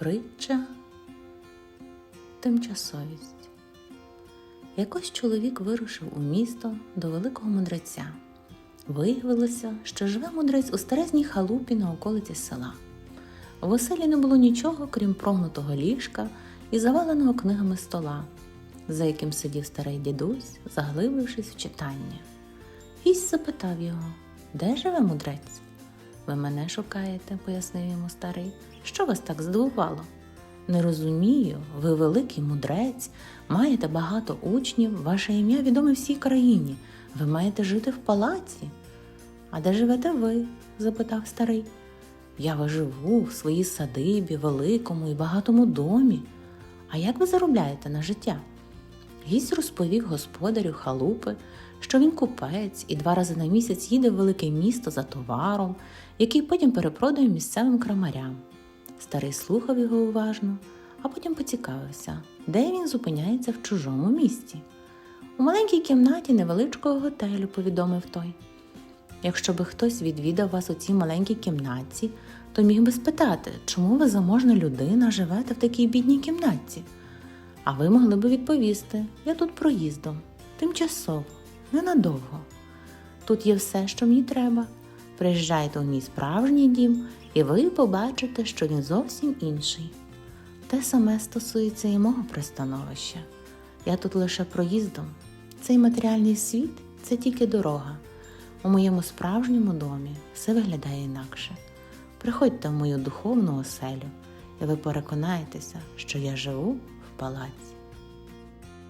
Притча Тимчасовість. Якось чоловік вирушив у місто до великого мудреця. Виявилося, що живе мудрець у старезній халупі на околиці села. В оселі не було нічого, крім прогнутого ліжка і заваленого книгами стола, за яким сидів старий дідусь, заглибившись в читання. Гість запитав його, де живе мудрець? Ви мене шукаєте, пояснив йому старий. Що вас так здивувало? Не розумію, ви великий мудрець, маєте багато учнів, ваше ім'я відоме всій країні. Ви маєте жити в палаці. А де живете ви? запитав старий. Я живу в своїй садибі, великому і багатому домі. А як ви заробляєте на життя? Гість розповів господарю халупи, що він купець і два рази на місяць їде в велике місто за товаром, який потім перепродає місцевим крамарям. Старий слухав його уважно, а потім поцікавився, де він зупиняється в чужому місті. У маленькій кімнаті невеличкого готелю, повідомив той. Якщо би хтось відвідав вас у цій маленькій кімнатці, то міг би спитати, чому ви заможна людина живете в такій бідній кімнатці? А ви могли би відповісти: я тут проїздом, тимчасово, ненадовго. Тут є все, що мені треба. Приїжджайте у мій справжній дім, і ви побачите, що він зовсім інший. Те саме стосується і мого пристановища. Я тут лише проїздом. Цей матеріальний світ це тільки дорога. У моєму справжньому домі все виглядає інакше. Приходьте в мою духовну оселю, і ви переконаєтеся, що я живу в палаці.